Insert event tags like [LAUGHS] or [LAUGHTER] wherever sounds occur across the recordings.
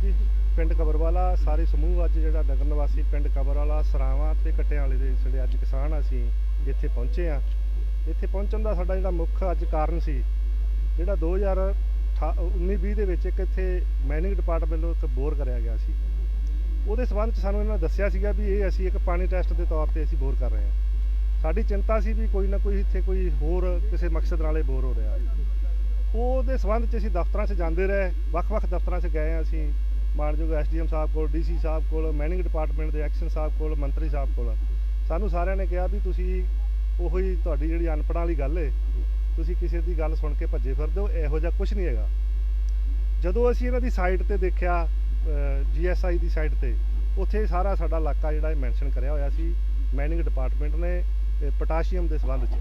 ਪਿੰਡ ਕਬਰਵਾਲਾ, ਸਾਰੇ ਸਮੂਹ ਅੱਜ ਜਿਹੜਾ ਨਗਰ ਨਿਵਾਸੀ ਪਿੰਡ ਕਬਰਵਾਲਾ, ਸਰਾਵਾਂ ਤੇ ਕਟਿਆਂ ਵਾਲੇ ਦੇ ਜਿਹੜੇ ਅੱਜ ਕਿਸਾਨ ਅਸੀਂ ਇੱਥੇ ਪਹੁੰਚੇ ਆ ਇੱਥੇ ਪਹੁੰਚਣ ਦਾ ਸਾਡਾ ਜਿਹੜਾ ਮੁੱਖ ਅੱਜ ਕਾਰਨ ਸੀ, ਜਿਹੜਾ 2019-20 ਦੇ ਵਿੱਚ ਇੱਕ ਇੱਥੇ ਮਾਈਨਿੰਗ ਡਿਪਾਰਟਮੈਂਟ ਵੱਲੋਂ ਇੱਕ ਬੋਰ ਕਰਿਆ ਗਿਆ ਸੀ। ਉਹਦੇ ਸਬੰਧ ਚ ਸਾਨੂੰ ਇਹਨਾਂ ਨੇ ਦੱਸਿਆ ਸੀਗਾ ਵੀ ਇਹ ਅਸੀਂ ਇੱਕ ਪਾਣੀ ਟੈਸਟ ਦੇ ਤੌਰ ਤੇ ਅਸੀਂ ਬੋਰ ਕਰ ਰਹੇ ਹਾਂ। ਸਾਡੀ ਚਿੰਤਾ ਸੀ ਵੀ ਕੋਈ ਨਾ ਕੋਈ ਇੱਥੇ ਕੋਈ ਹੋਰ ਕਿਸੇ ਮਕਸਦ ਨਾਲ ਇਹ ਬੋਰ ਹੋ ਰਿਹਾ। ਉਹਦੇ ਸਬੰਧ ਚ ਅਸੀਂ ਦਫ਼ਤਰਾਂ 'ਚ ਜਾਂਦੇ ਰਹੇ, ਵੱਖ-ਵੱਖ ਦਫ਼ਤਰਾਂ 'ਚ ਗਏ ਹਾਂ ਅਸੀਂ। ਮਾਨਯੋਗ ਐਸਡੀਐਮ ਸਾਹਿਬ ਕੋਲ, ਡੀਸੀ ਸਾਹਿਬ ਕੋਲ ਮਾਈਨਿੰਗ ਡਿਪਾਰਟਮੈਂਟ ਦੇ ਐਕਸ਼ਨ ਸਾਹਿਬ ਕੋਲ, ਮੰਤਰੀ ਸਾਹਿਬ ਕੋਲ। ਸਾਨੂੰ ਸਾਰਿਆਂ ਨੇ ਕਿਹਾ ਵੀ ਤੁਸੀਂ ਉਹੀ ਤੁਹਾਡੀ ਜਿਹੜੀ ਅਨਪੜ੍ਹਾਂ ਵਾਲੀ ਗੱਲ ਏ, ਤੁਸੀਂ ਕਿਸੇ ਦੀ ਗੱਲ ਸੁਣ ਕੇ ਭੱਜੇ ਫਿਰਦੇ ਹੋ, ਇਹੋ ਜਿਹਾ ਕੁਝ ਨਹੀਂ ਹੈਗਾ। ਜਦੋਂ ਅਸੀਂ ਇਹਨਾਂ ਦੀ ਸਾਈਟ ਤੇ ਦੇਖਿਆ ਜੀਐਸਆਈ ਦੀ ਸਾਈਟ ਤੇ, ਉੱਥੇ ਸਾਰਾ ਸਾਡਾ ਇਲਾਕਾ ਜਿਹੜਾ ਮੈਂਸ਼ਨ ਕਰਿਆ ਹੋਇਆ ਸੀ ਮਾਈਨਿੰਗ ਡਿਪਾਰਟਮੈਂਟ ਨੇ ਪੋਟਾਸ਼ੀਅਮ ਦੇ ਸੰਬੰਧ 'ਚ।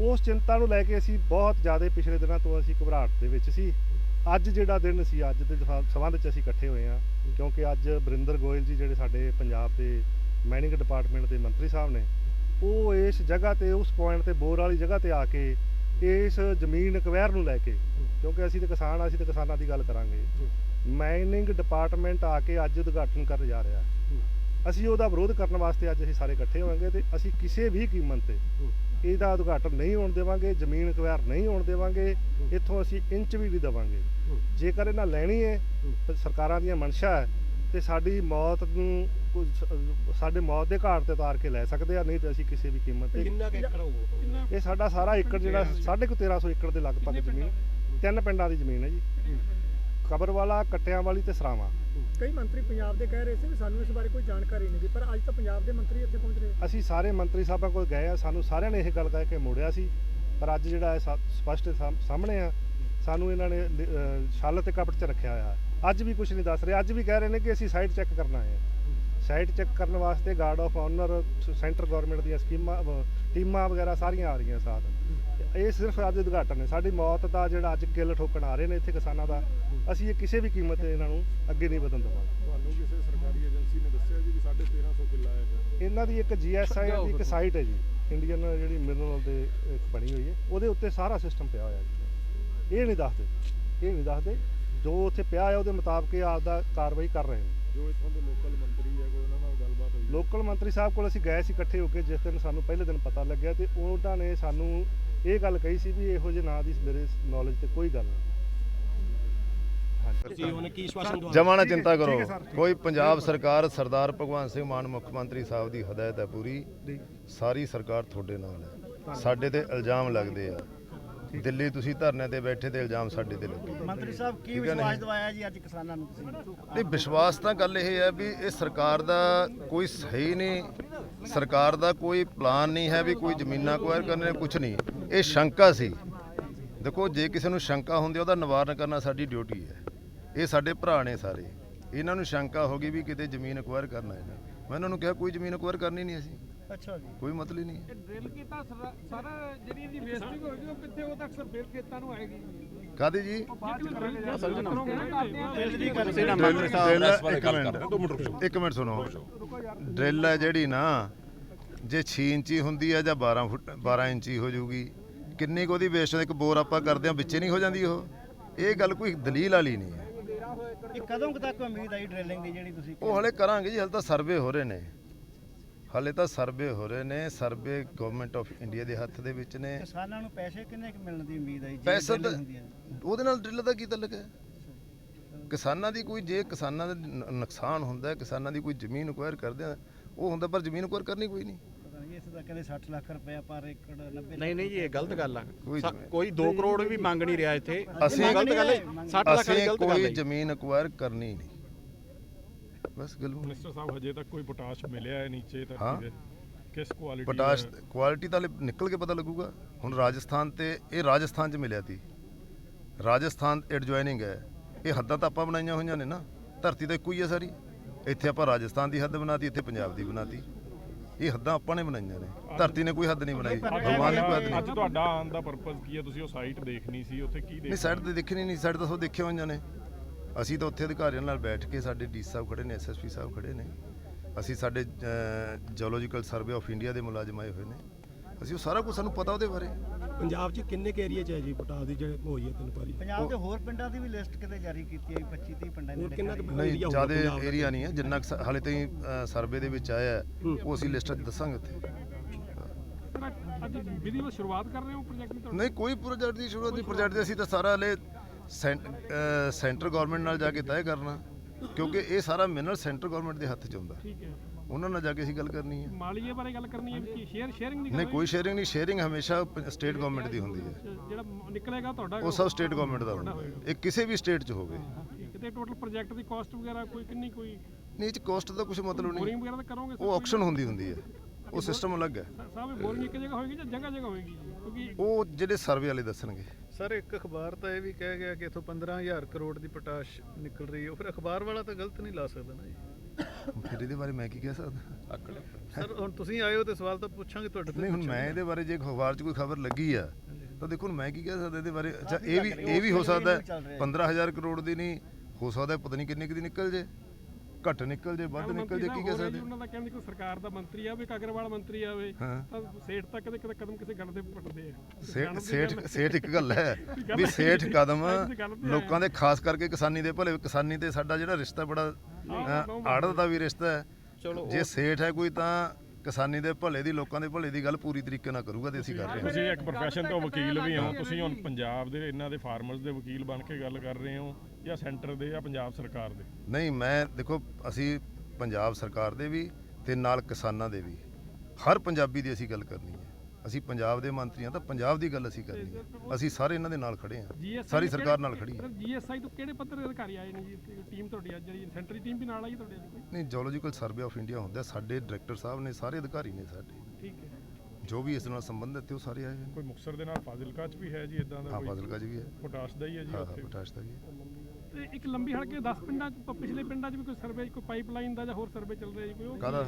ਉਸ ਚਿੰਤਾ ਨੂੰ ਲੈ ਕੇ ਅਸੀਂ ਬਹੁਤ ਜ਼ਿਆਦਾ ਪਿਛਲੇ ਦਿਨਾਂ ਤੋਂ ਅਸੀਂ ਘਬਰਾਹਟ ਦੇ ਵਿੱਚ ਸੀ। ਅੱਜ ਜਿਹੜਾ ਦਿਨ ਸੀ ਅੱਜ ਦੇ ਸੰਬੰਧ 'ਚ ਅਸੀਂ ਇਕੱਠੇ ਹੋਏ ਹਾਂ ਕਿਉਂਕਿ ਅੱਜ ਬਰਿੰਦਰ ਗੋਇਲ ਜੀ ਜਿਹੜੇ ਸਾਡੇ ਪੰਜਾਬ ਦੇ ਮਾਈਨਿੰਗ ਡਿਪਾਰਟਮੈਂਟ ਦੇ ਮੰਤਰੀ ਸਾਹਿਬ ਨੇ ਉਹ ਇਸ ਜਗ੍ਹਾ ਤੇ ਉਸ ਪੁਆਇੰਟ ਤੇ ਬੋਰ ਵਾਲੀ ਜਗ੍ਹਾ ਤੇ ਆ ਕੇ ਇਸ ਜ਼ਮੀਨ ਅਕਵਾਇਰ ਨੂੰ ਲੈ ਕੇ ਕਿਉਂਕਿ ਅਸੀਂ ਤੇ ਕਿਸਾਨ ਆ, ਅਸੀਂ ਤੇ ਕਿਸਾਨਾਂ ਦੀ ਗੱਲ ਕਰਾਂਗੇ ਮਾਈਨਿੰਗ ਡਿਪਾਰਟਮੈਂਟ ਆ ਕੇ ਅੱਜ ਉਦਘਾਟਨ ਕਰਨ ਜਾ ਰਿਹਾ। ਅਸੀਂ ਉਹਦਾ ਵਿਰੋਧ ਕਰਨ ਵਾਸਤੇ ਅੱਜ ਅਸੀਂ ਸਾਰੇ ਇਕੱਠੇ ਹੋਵਾਂਗੇ ਤੇ ਅਸੀਂ ਕਿਸੇ ਵੀ ਕੀਮਤ ਤੇ ਇਹਦਾ ਉਦਘਾਟਨ ਨਹੀਂ ਹੋਣ ਦੇਵਾਂਗੇ ਜ਼ਮੀਨ ਅਕਵਾਇਰ ਨਹੀਂ ਹੋਣ ਦੇਵਾਂਗੇ। ਇੱਥੋਂ ਅਸੀਂ ਇੰਚ ਵੀ ਨਹੀਂ ਦੇਵਾਂਗੇ। ਜੇਕਰ ਇਹਨਾਂ ਲੈਣੀ ਹੈ ਤਾਂ ਸਰਕਾਰਾਂ ਦੀਆਂ ਮਨਸ਼ਾ ਹੈ ਤੇ ਸਾਡੀ ਮੌਤ ਨੂੰ ਸਾਡੇ ਮੌਤ ਦੇ ਘਾਟ ਤੇ ਉਤਾਰ ਕੇ ਲੈ ਸਕਦੇ ਆ ਨਹੀਂ ਤੇ ਅਸੀਂ ਕਿਸੇ ਵੀ ਕੀਮਤ ਤੇ ਕਿੰਨਾ ਏਕੜ ਹੋਊ ਇਹ ਸਾਡਾ ਸਾਰਾ ਏਕੜ ਜਿਹੜਾ ਸਾਢੇ ਕੁ 1300 ਏਕੜ ਦੇ ਲਗਭਗ ਜ਼ਮੀਨ ਤਿੰਨ ਪਿੰਡਾਂ ਦੀ ਜ਼ਮੀਨ ਹੈ ਜੀ। ਕਬਰਵਾਲਾ ਕੱਟਿਆਂ ਵਾਲੀ ਤੇ ਸਰਾਵਾਂ। ਕਈ ਮੰਤਰੀ ਪੰਜਾਬ ਦੇ ਕਹਿ ਰਹੇ ਸੀ ਵੀ ਸਾਨੂੰ ਇਸ ਬਾਰੇ ਕੋਈ ਜਾਣਕਾਰੀ ਨਹੀਂ ਗੀ ਪਰ ਅੱਜ ਤਾਂ ਪੰਜਾਬ ਦੇ ਮੰਤਰੀ ਇੱਥੇ ਪਹੁੰਚ ਰਹੇ। ਅਸੀਂ ਸਾਰੇ ਮੰਤਰੀ ਸਾਹਿਬਾਂ ਕੋਲ ਗਏ ਆ ਸਾਨੂੰ ਸਾਰਿਆਂ ਨੇ ਇਹ ਗੱਲ ਕਹਿ ਕੇ ਮੋੜਿਆ ਸੀ ਪਰ ਅੱਜ ਜਿਹੜਾ ਇਹ ਸਾ- ਸਪਸ਼ਟ ਸਾਹਮ- ਸਾਹਮਣੇ ਆ ਸਾਨੂੰ ਇਹਨਾਂ ਨੇ ਛਲ ਤੇ ਕਪਟ 'ਚ ਰੱਖਿਆ ਹੋਇਆ ਅੱਜ ਵੀ ਕੁਝ ਨਹੀਂ ਦੱਸ ਰਹੇ। ਅੱਜ ਵੀ ਕਹਿ ਰਹੇ ਨੇ ਕਿ ਅਸੀਂ ਸਾਈਟ ਚੈੱਕ ਕਰਨਾ ਹੈ। ਸਾਈਟ ਚੈੱਕ ਕਰਨ ਵਾਸਤੇ guard of honour centre government ਦੀਆਂ ਸਕੀਮਾਂ ਟੀਮਾਂ ਵਗੈਰਾ ਸਾਰੀਆਂ ਆ ਰਹੀਆਂ ਸਾਥ। ਇਹ ਸਿਰਫ ਅੱਜ ਉਦਘਾਟਨ ਹੈ। ਸਾਡੀ ਮੌਤ ਦਾ ਜਿਹੜਾ ਅੱਜ ਕਿੱਲ ਠੋਕਣ ਆ ਰਹੇ ਨੇ ਇੱਥੇ ਕਿਸਾਨਾਂ ਦਾ ਅਸੀਂ ਇਹ ਕਿਸੇ ਵੀ ਕੀਮਤ ਤੇ ਇਹਨਾਂ ਨੂੰ ਅੱਗੇ ਨਹੀਂ ਵਧਣ ਦੇਵਾਂਗੇ। ਤੁਹਾਨੂੰ ਕਿਸੇ ਸਰਕਾਰੀ ਏਜੰਸੀ ਨੇ ਦੱਸਿਆ ਜੀ ਵੀ 1350 ਕਿੱਲਾ ਹੈ ਇਹ? ਇਹਨਾਂ ਦੀ ਇੱਕ ਜੀਐਸਆਈ ਦੀ ਇੱਕ ਸਾਈਟ ਹੈ ਜੀ। ਇੰਡੀਅਨ ਜਿਹੜੀ ਮਿਨਰਲ ਦੇ ਇੱਕ ਬਣੀ ਹੋਈ ਹੈ ਉਹਦੇ ਉੱਤੇ ਸਾਰਾ ਸਿਸਟਮ ਪਿਆ ਹੋਇਆ ਜੀ। ਇਹ ਨਹੀਂ ਦੱਸਦੇ ਇਹ ਨਹੀਂ ਦੱਸਦੇ। ਜੋ ਉੱਥੇ ਪਿਆ ਹੈ ਉਹਦੇ ਮੁਤਾਬਕ ਇਹ ਆਪਦਾ ਕਾਰਵਾਈ ਕਰ ਰਹੇ ਨੇ। ਜੋ ਇੱਥੋਂ ਦੇ ਲੋਕਲ ਮੰਤਰੀ ਹੈ ਕੋਈ ਉਹਨਾਂ ਨਾਲ ਗੱਲਬਾਤ ਹੋਈ? ਲੋਕਲ ਮੰਤਰੀ ਸਾਹਿਬ ਕੋਲ ਅਸੀਂ ਗਏ ਸੀ ਇਕੱਠੇ ਹੋ ਕੇ ਜਿਸ ਦਿਨ ਸਾਨੂੰ ਪਹਿਲੇ ਦਿਨ ਪਤਾ ਲੱਗਿਆ ਤੇ ਉਹਨਾਂ ਨੇ ਸਾਨੂੰ ਇਹ ਗੱਲ ਕਹੀ ਸੀ ਵੀ ਇਹੋ ਜਿਹੇ ਨਾਂ ਦੀ ਮੇਰੇ ਨੌਲੇਜ ਤੇ ਕੋਈ ਗੱਲ ਨਹੀਂ। ਤੁਸੀਂ ਹੁਣ ਕੀ ਸ਼ਵਾਸਨ ਦਵਾ ਜਮਾ ਨਾ ਠੀਕ ਹੈ, ਚਿੰਤਾ ਕਰੋ। ਕੋਈ ਪੰਜਾਬ ਸਰਕਾਰ ਸਰਦਾਰ ਭਗਵੰਤ ਸਿੰਘ ਮਾਨ ਮੁੱਖ ਮੰਤਰੀ ਸਾਹਿਬ ਦੀ ਹਦਾਇਤ ਹੈ ਪੂਰੀ। ਜੀ। ਸਾਰੀ ਸਰਕਾਰ ਤੁਹਾਡੇ ਨਾਲ ਹੈ। ਸਾਡੇ ਤੇ ਇਲਜ਼ਾਮ ਲੱਗਦੇ ਆ। ਦਿੱਲੀ ਤੁਸੀਂ ਧਰਨੇ ਤੇ ਬੈਠੇ ਤੇ ਇਲਜ਼ਾਮ ਸਾਡੇ ਤੇ ਲੱਗੇ। ਮੰਤਰੀ ਸਾਹਿਬ ਕੀ? ਵਿਸ਼ਵਾਸ ਦਿਵਾਇਆ ਜੀ ਅੱਜ ਕਿਸਾਨਾਂ ਨੂੰ ਤੁਸੀਂ? ਨਹੀਂ ਵਿਸ਼ਵਾਸ ਤਾਂ ਗੱਲ ਇਹ ਹੈ ਵੀ ਇਹ ਸਰਕਾਰ ਦਾ ਕੋਈ ਸਹੀ ਨਹੀਂ ਸਰਕਾਰ ਦਾ ਕੋਈ ਪਲਾਨ ਨਹੀਂ ਹੈ ਵੀ ਕੋਈ ਜ਼ਮੀਨਾਂ ਅਕਵਾਇਰ ਕਰਨੇ ਕੁਝ ਨਹੀਂ। ਇਹ ਸ਼ੰਕਾ ਸੀ। ਦੇਖੋ ਜੇ ਕਿਸੇ ਨੂੰ ਸ਼ੰਕਾ ਹੁੰਦੀ ਉਹਦਾ ਨਿਵਾਰਨ ਕਰਨਾ ਸਾਡੀ ਡਿਊਟੀ ਹੈ। ਇਹ ਸਾਡੇ ਭਰਾ ਨੇ ਸਾਰੇ। ਇਹਨਾਂ ਨੂੰ ਸ਼ੰਕਾ ਹੋ ਗਈ ਵੀ ਕਿਤੇ ਜ਼ਮੀਨ ਅਕਵਾਇਰ ਕਰਨਾ ਹੈ ਮੈਂ ਇਹਨਾਂ ਨੂੰ ਕਿਹਾ ਕੋਈ ਜ਼ਮੀਨ ਅਕਵਾਇਰ ਕਰਨੀ ਨਹੀਂ ਅਸੀਂ। ਅੱਛਾ ਜੀ। ਕੋਈ ਮਤਲਬ ਹੀ ਨਹੀਂ। ਹੈ। ਡਰਿਲ ਕੀਤਾ ਸਾਰਾ ਜਿਹੜੀ ਇਹਦੀ ਵੇਸਟਿੰਗ ਹੋਏਗੀ ਉਹ ਕਿੱਥੇ ਉਹ ਤਾਂ ਅਕਸਰ ਫੇਰ ਖੇਤਾਂ ਨੂੰ ਆਏਗੀ? ਕਾਹਦੀ ਜੀ? ਬਾਅਦ ਚ ਕਰਾਂਗੇ ਆ? ਡਰਿਲ ਇੱਕ ਮਿੰਟ। ਇੱਕ ਮਿੰਟ ਸੁਣੋ। ਡਰਿਲ ਹੈ ਜਿਹੜੀ ਨਾ ਜੇ 6 ਇੰਚੀ ਹੁੰਦੀ ਹੈ ਜਾਂ 12 ਫੁੱਟ 12 ਇੰਚੀ ਹੋ ਜਾਊਗੀ। ਕਿੰਨੀ ਕੁ ਉਹਦੀ ਵੇਸਟ ਇੱਕ ਬੋਰ ਆਪਾਂ ਕਰਦੇ ਹਾਂ ਵਿੱਚੇ ਨਹੀਂ ਹੋ ਜਾਂਦੀ ਉਹ। ਇਹ ਗੱਲ ਕੋਈ ਦਲੀਲ ਵਾਲੀ ਨਹੀਂ ਹੈ। ਇਹ ਕਦੋਂ ਕੁ ਤੱਕ ਉਮੀਦ ਆਈ ਡ੍ਰਿਲਿੰਗ ਦੀ ਜਿਹੜੀ ਤੁਸੀਂ ਉਹ ਹਲੇ ਕਰਾਂਗੇ ਜੀ ਹਲੇ ਤਾਂ ਸਰਵੇ ਹੋ ਰਹੇ ਨੇ। ਹਲੇ ਤਾਂ ਸਰਵੇ ਹੋ ਰਹੇ ਨੇ ਸਰਵੇ ਗਵਰਨਮੈਂਟ ਆਫ ਇੰਡੀਆ ਦੇ ਹੱਥ ਦੇ ਵਿੱਚ ਨੇ। ਕਿਸਾਨਾਂ ਨੂੰ ਪੈਸੇ ਕਿੰਨੇ ਕੁ ਮਿਲਣ ਦੀ ਉਮੀਦ ਆਈ? ਪੈਸਾ ਤਾਂ ਉਹਦੇ ਨਾਲ ਡਰਿਲ ਦਾ ਕੀ ਤਲਕ ਹੈ? ਕਿਸਾਨਾਂ ਦੀ ਕੋਈ ਜੇ ਕਿਸਾਨਾਂ ਦਾ ਨੁਕਸਾਨ ਹੁੰਦਾ ਕਿਸਾਨਾਂ ਦੀ ਕੋਈ ਜ਼ਮੀਨ ਅਕਵਾਇਰ ਕਰਦੇ ਆ ਉਹ ਹੁੰਦਾ ਪਰ ਜ਼ਮੀਨ ਅਕਵਾਇਰ ਕਰਨੀ ਕੋਈ ਨਹੀਂ। ਪਤਾ ਨਹੀਂ ਇਸ ਦਾ ਕਹਿੰਦੇ 60 ਲੱਖ ਰੁਪਏ ਪਰ ਏਕੜ 90 ਨਹੀਂ ਨਹੀਂ ਜੀ ਇਹ ਗਲਤ ਗੱਲ ਆ। ਕੋਈ ਸਾ- ਜ਼ਮੀਨ- ਕੋਈ 2 ਕਰੋੜ ਵੀ ਮੰਗ ਨਹੀਂ ਰਿਹਾ ਇੱਥੇ। ਅਸੀਂ- ਗਲਤ ਗੱਲ ਹੈ 60 ਲੱਖ ਵਾਲੀ ਅਸੀਂ ਗਲਤ ਗੱਲ ਕੋਈ ਹੈ। ਜ਼ਮੀਨ ਅਕਵਾਇਰ ਕਰਨੀ ਨਹੀਂ। ਬਸ ਗੱਲ ਮੁੱਕੀ। ਮਿਨਿਸਟਰ ਸਾਹਿਬ ਹਜੇ ਤੱਕ ਕੋਈ ਪੋਟਾਸ਼ ਮਿਲਿਆ ਹੈ ਨੀਚੇ ਹਾਂ। ਧਰਤੀ ਦੇ? ਕਿਸ ਕੁਆਲਿਟੀ ਪੋਟਾਸ਼ ਕੁਆਲਿਟੀ ਤਾਂ ਹਲੇ ਨਿਕਲ ਕੇ ਪਤਾ ਲੱਗੂਗਾ। ਹੁਣ ਰਾਜਸਥਾਨ ਤੇ ਇਹ ਰਾਜਸਥਾਨ 'ਚ ਮਿਲਿਆ ਤੀ ਰਾਜਸਥਾਨ ਐਡਜੋਇਨਿੰਗ ਹੈ। ਇਹ ਹੱਦਾਂ ਤਾਂ ਆਪਾਂ ਬਣਾਈਆਂ ਹੋਈਆਂ ਨੇ ਨਾ। ਧਰਤੀ ਤਾਂ ਇੱਕੋ ਹੀ ਹੈ ਸਾਰੀ। ਇੱਥੇ ਆਪਾਂ ਰਾਜਸਥਾਨ ਦੀ ਹੱਦ ਬਣਾਤੀ ਇੱਥੇ ਪੰਜਾਬ ਦੀ ਬਣਾਤੀ। ਇਹ ਹੱਦਾਂ ਆਪਾਂ ਨੇ ਬਣਾਈਆਂ ਨੇ। ਧਰਤੀ ਨੇ ਕੋਈ ਹੱਦ ਨਹੀਂ ਬਣਾਈ। ਭਗਵਾਨ ਨੇ ਕੋਈ ਹੱਦ ਅੱਜ ਨਹੀਂ ਤੁਹਾਡਾ ਆਉਣ ਦਾ ਪਰਪਸ ਕੀ ਹੈ? ਤੁਸੀਂ ਉਹ ਸਾਈਟ ਦੇਖਣੀ ਸੀ ਉੱਥੇ ਕੀ ਨਹੀਂ ਦੇਖ ਸਾਈਡ ਤੇ ਦੇਖਣੀ? ਨਹੀਂ ਸਾਈਡ ਤਾਂ ਸੋ ਦੇਖੇ ਹੋਈਆਂ ਨੇ। ਅਸੀਂ ਤਾਂ ਉੱਥੇ ਅਧਿਕਾਰੀਆਂ ਨਾਲ ਬੈਠ ਕੇ ਸਾਡੇ ਡੀ ਸਾਹਿਬ ਖੜੇ ਨੇ ਐਸਐਸਪੀ ਸਾਹਿਬ ਖੜੇ ਨੇ। ਅਸੀਂ ਸਾਡੇ ਜੀਓਲੋਜੀਕਲ ਸਰਵੇ ਆਫ ਇੰਡੀਆ ਦੇ ਮੁਲਾਜ਼ਮ ਆਏ ਹੋਏ ਨੇ। ਅਸੀਂ ਉਹ ਸਾਰਾ ਕੁਝ ਸਾਨੂੰ ਪਤਾ ਉਹਦੇ ਬਾਰੇ। ਪੰਜਾਬ 'ਚ ਕਿੰਨੇ ਕੁ ਏਰੀਆ 'ਚ ਹੈ ਜੀ ਪੋਟਾਸ ਦੀ ਜਿਹੜੀ ਹੋਈ ਹੈ ਤਿੰਨ ਵਾਰੀ ਪੰਜਾਬ ਦੇ ਹੋਰ ਪਿੰਡਾਂ ਦੀ ਵੀ ਲਿਸਟ ਕਿਤੇ ਜਾਰੀ ਕੀਤੀ ਹੈ 25 30 ਪਿੰਡਾਂ ਹੋਰ ਦੀ ਕਿੰਨਾ ਕੁ ਨਹੀਂ ਏਰੀਆ ਹੋਊਗਾ ਜ਼ਿਆਦਾ ਪੰਜਾਬ ਦਾ? ਏਰੀਆ ਨਹੀਂ ਹੈ ਜਿੰਨਾ ਕੁ ਸ- ਹਾਲੇ ਤਾਈਂ ਅ, ਸਰਵੇ ਦੇ ਵਿੱਚ ਆਇਆ ਹੈ, ਉਹ ਅਸੀਂ ਲਿਸਟ ਦੱਸਾਂਗੇ ਉੱਥੇ। ਸਰ ਅੱਜ ਵਿਧੀ ਵੱਲ ਸ਼ੁਰੂਆਤ ਕਰ ਰਹੇ ਹੋ ਪ੍ਰੋਜੈਕਟ ਦੀ ਨਹੀਂ ਕੋਈ ਪ੍ਰੋਜੈਕਟ ਦੀ ਸ਼ੁਰੂਆਤ ਨਹੀਂ ਪ੍ਰੋਜੈਕਟ ਦੇ ਅਸੀਂ ਤਾਂ ਸਾਰਾ ਹਲੇ ਸੈਂਟਰ ਗਵਰਨਮੈਂਟ ਨਾਲ ਜਾ ਕੇ ਤੈਅ ਕਰਨਾ ਕਿਉਂਕਿ ਇਹ ਸਾਰਾ ਮਿਨਰਲ ਸੈਂਟਰ ਗਵਰਨਮੈਂਟ ਦੇ ਹੱਥ 'ਚ ਹੁੰਦਾ। ਠੀਕ ਹੈ। ਉਹਨਾਂ ਨਾਲ ਜਾ ਕੇ ਅਸੀਂ ਗੱਲ ਕਰਨੀ ਹੈ। ਮਾਲੀਏ ਬਾਰੇ ਗੱਲ ਕਰਨੀ ਹੈ ਕਿ ਸ਼ੇਅਰ ਸ਼ੇਅਰਿੰਗ ਦੀ ਗੱਲ ਨਹੀਂ ਕੋਈ ਸ਼ੇਅਰਿੰਗ ਨਹੀਂ ਸ਼ੇਅਰਿੰਗ ਹਮੇਸ਼ਾ ਸਟੇਟ ਗਵਰਨਮੈਂਟ ਦੀ ਹੁੰਦੀ ਹੈ? ਜਿਹੜਾ ਨਿਕਲੇਗਾ ਤੁਹਾਡਾ ਉਹ ਸਭ ਸਟੇਟ ਗਵਰਨਮੈਂਟ ਦਾ ਹੁੰਦਾ ਹੈ ਇਹ ਕਿਸੇ ਵੀ ਸਟੇਟ 'ਚ ਹੋਵੇ। ਠੀਕ ਹੈ। ਤੇ ਟੋਟਲ ਪ੍ਰੋਜੈਕਟ ਦੀ ਕਾਸਟ ਵਗੈਰਾ ਕੋਈ ਕਿੰਨੀ ਕੋਈ ਨਹੀਂ ਇਹ 'ਚ ਕੋਸਟ ਦਾ ਕੁਝ ਮਤਲਬ ਨਹੀਂ। ਬੋਰਿੰਗ ਵਗੈਰਾ ਤਾਂ ਕਰੋਗੇ ਉਹ ਆਕਸ਼ਨ ਹੁੰਦੀ ਹੁੰਦੀ ਹੈ। ਉਹ ਸਿਸਟਮ ਅਲੱਗ ਹੈ। ਸਾਹਿਬ ਬੋਰਿੰਗ ਇੱਕ ਜਗ੍ਹਾ ਹੋਏਗੀ ਜਾਂ ਜਗ੍ਹਾ ਜਗ੍ਹਾ ਹੋਏਗੀ? ਕਿਉਂਕਿ ਉਹ ਜਿਹੜੇ ਸਰਵੇ ਵਾਲੇ ਦੱਸਣਗੇ। ਸਰ ਇੱਕ ਅਖਬਾਰ ਤਾਂ ਇਹ ਵੀ ਕਹਿ ਗਿਆ ਕਿ ਇਥੋਂ 15000 ਕਰੋੜ ਦੀ ਪੋਟਾਸ਼ ਨਿਕਲ ਰਹੀ ਹੈ। ਉਹ ਫਿਰ ਅਖਬਾਰ ਵਾਲਾ ਤਾਂ ਗਲਤ ਨਹੀਂ ਲਾ ਸਕਦਾ ਨਾ ਜੀ। ਫਿਰ ਇਹਦੇ ਬਾਰੇ ਮੈਂ ਕੀ ਕਹਿ ਸਕਦਾ? ਸਰ ਹੁਣ ਤੁਸੀਂ ਆਏ ਹੋ ਤੇ ਸਵਾਲ ਤਾਂ ਪੁੱਛਾਂਗੇ ਤੁਹਾਡੇ ਤੋਂ ਨਹੀਂ ਹੁਣ ਮੈਂ ਇਹਦੇ ਬਾਰੇ ਜੇ ਅਖਬਾਰ 'ਚ ਕੋਈ ਖਬਰ ਲੱਗੀ ਆ ਤਾਂ ਦੇਖੋ ਹੁਣ ਮੈਂ ਕੀ ਕਹਿ ਸਕਦਾ ਇਹਦੇ ਬਾਰੇ? ਅੱਛਾ ਇਹ ਵੀ ਇਹ ਵੀ ਹੋ ਸਕਦਾ ਹੈ 15000 ਕਰੋੜ ਦੀ ਨਹੀਂ ਹੋ ਸਕਦਾ ਪਤਾ ਨਹੀਂ ਕਿੰਨੇ ਕੁ ਦੀ ਨਿਕਲ ਜੇ। ਘੱਟ ਨਿਕਲ ਜੇ ਵੱਧ ਨਿਕਲ ਜੇ ਕੀ ਕਹਿ ਸਕਦੇ? ਉਹਨਾਂ ਦਾ ਕਹਿੰਦੇ ਕੋਈ ਸਰਕਾਰ ਦਾ ਮੰਤਰੀ ਆਵੇ ਕਾਗਰਵਾਲ ਮੰਤਰੀ ਆਵੇ। ਤਾਂ ਸੇਠ ਤੱਕ ਕਦੇ ਕਦੇ ਕਦਮ ਕਿਸੇ ਗੱਲ ਦੇ ਪਟਦੇ ਆ। ਸੇਠ ਸੇਠ ਸੇਠ ਇੱਕ ਗੱਲ ਹੈ [LAUGHS] ਵੀ ਸੇਠ ਕਦਮ ਲੋਕਾਂ ਦੇ ਖਾਸ ਕਰਕੇ ਕਿਸਾਨੀ ਦੇ ਭਲੇ ਕਿਸਾਨੀ ਤੇ ਸਾਡਾ ਜਿਹੜਾ ਰਿਸ਼ਤਾ ਬੜਾ ਆੜਤ ਦਾ ਵੀ ਰਿਸ਼ਤਾ ਹੈ। ਜੇ ਸੇਠ ਹੈ ਕੋਈ ਤਾਂ ਕਿਸਾਨੀ ਦੇ ਭਲੇ ਦੀ ਲੋਕਾਂ ਦੇ ਭਲੇ ਦੀ ਗੱਲ ਪੂਰੀ ਤਰੀਕੇ ਨਾਲ ਕਰੂਗਾ ਤੇ ਅਸੀਂ ਕਰ ਰਹੇ। ਹਾਂ ਤੁਸੀਂ ਇੱਕ ਪ੍ਰੋਫੈਸ਼ਨ ਤੋਂ ਵਕੀਲ ਵੀ ਹੋ ਤੁਸੀਂ ਹੁਣ ਪੰਜਾਬ ਦੇ ਇਹਨਾਂ ਦੇ ਫਾਰਮਰਸ ਦੇ ਵਕੀਲ ਬਣ ਕੇ ਗੱਲ ਕਰ ਰਹੇ ਹੋ ਜਾਂ ਸੈਂਟਰ ਦੇ ਜਾਂ ਪੰਜਾਬ ਸਰਕਾਰ ਦੇ? ਨਹੀਂ ਮੈਂ ਦੇਖੋ ਅਸੀਂ ਪੰਜਾਬ ਸਰਕਾਰ ਦੇ ਵੀ ਤੇ ਨਾਲ ਕਿਸਾਨਾਂ ਦੇ ਵੀ। ਹਰ ਪੰਜਾਬੀ ਦੀ ਅਸੀਂ ਗੱਲ ਕਰਨੀ ਹੈ। ਅਸੀਂ ਪੰਜਾਬ ਦੇ ਮੰਤਰੀਆਂ ਤਾਂ ਪੰਜਾਬ ਦੀ ਗੱਲ ਅਸੀਂ ਕਰਨੀ ਹੈ। ਅਸੀਂ ਸਾਰੇ ਇਹਨਾਂ ਦੇ ਨਾਲ ਖੜੇ ਹਾਂ। ਸਾਰੀ ਸਰਕਾਰ ਨਾਲ ਖੜੀ ਹੈ। ਜੀਐਸਆਈ ਤੋਂ ਕਿਹੜੇ ਪੱਧਰ ਦੇ ਅਧਿਕਾਰੀ ਆਏ ਨੇ ਜੀ? ਟੀਮ ਤੁਹਾਡੀ ਅੱਜ ਜਿਹੜੀ ਸੈਂਟਰੀ ਟੀਮ ਵੀ ਨਾਲ ਆਈ ਤੁਹਾਡੇ ਨਹੀਂ ਜੀਓਲੋਜੀਕਲ ਸਰਵੇ ਆਫ ਇੰਡੀਆ ਹੁੰਦਾ ਸਾਡੇ ਡਾਇਰੈਕਟਰ ਸਾਹਿਬ ਨੇ ਸਾਰੇ ਅਧਿਕਾਰੀ ਨੇ ਸਾਡੇ। ਠੀਕ ਹੈ। ਜੋ ਵੀ ਇਸ ਨਾਲ ਸੰਬੰਧਿਤ ਤੇ ਉਹ ਸਾਰੇ ਆਏ ਕੋਈ ਮੁਕਸਰ ਦੇ ਨਾਲ ਫਾਜ਼ਿਲਕਾ 'ਚ ਵੀ ਹੈ ਜੀ ਇਦਾਂ ਦਾ ਹਾਂ ਕੋਈ? ਫਾਜ਼ਿਲਕਾ ਜੀ ਵੀ ਹੈ। ਪੋਟਾਸ਼ ਦਾ ਹੀ ਹੈ ਜੀ ਹਾਂ ਹਾਂ ਉੱਥੇ। ਪਟਾਸ਼ ਦਾ ਹੈ ਤੇ ਇੱਕ ਲੰਬੀ ਹੜਕੇ 10 ਪਿੰਡਾਂ ਚ ਪਿਛਲੇ ਪਿੰਡਾਂ ਚ ਵੀ ਕੋਈ ਸਰਵੇ ਕੋਈ ਪਾਈਪਲਾਈਨ ਦਾ ਜਾਂ ਹੋਰ ਸਰਵੇ ਚੱਲ ਰਿਹਾ ਜੀ ਕੋਈ ਉਹ ਕਾਹਦਾ?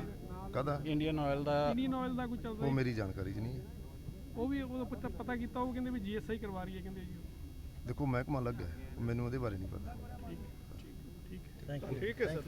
ਕਾਹਦਾ? ਇੰਡੀਅਨ ਆਇਲ ਦਾ ਇੰਡੀਅਨ ਆਇਲ ਦਾ ਕੋਈ ਚੱਲ ਉਹ ਮੇਰੀ ਜਾਣਕਾਰੀ 'ਚ ਨਹੀਂ ਹੈ। ਉਹ ਵੀ ਉਹ ਪਤਾ ਪਤਾ ਕੀਤਾ ਉਹ ਕਹਿੰਦੇ ਵੀ ਜੀਐਸਆਈ ਕਰਵਾ ਰਹੀ ਹੈ ਕਹਿੰਦੇ ਜੀ ਉਹ। ਦੇਖੋ ਮਹਿਕਮਾ ਅਲੱਗ ਹੈ। ਮੈਨੂੰ ਉਹਦੇ ਬਾਰੇ ਨਹੀਂ ਪਤਾ। ਠੀਕ ਹੈ ਠੀਕ ਹੈ ਥੈਂਕ ਯੂ ਠੀਕ ਹੈ ਸਰ।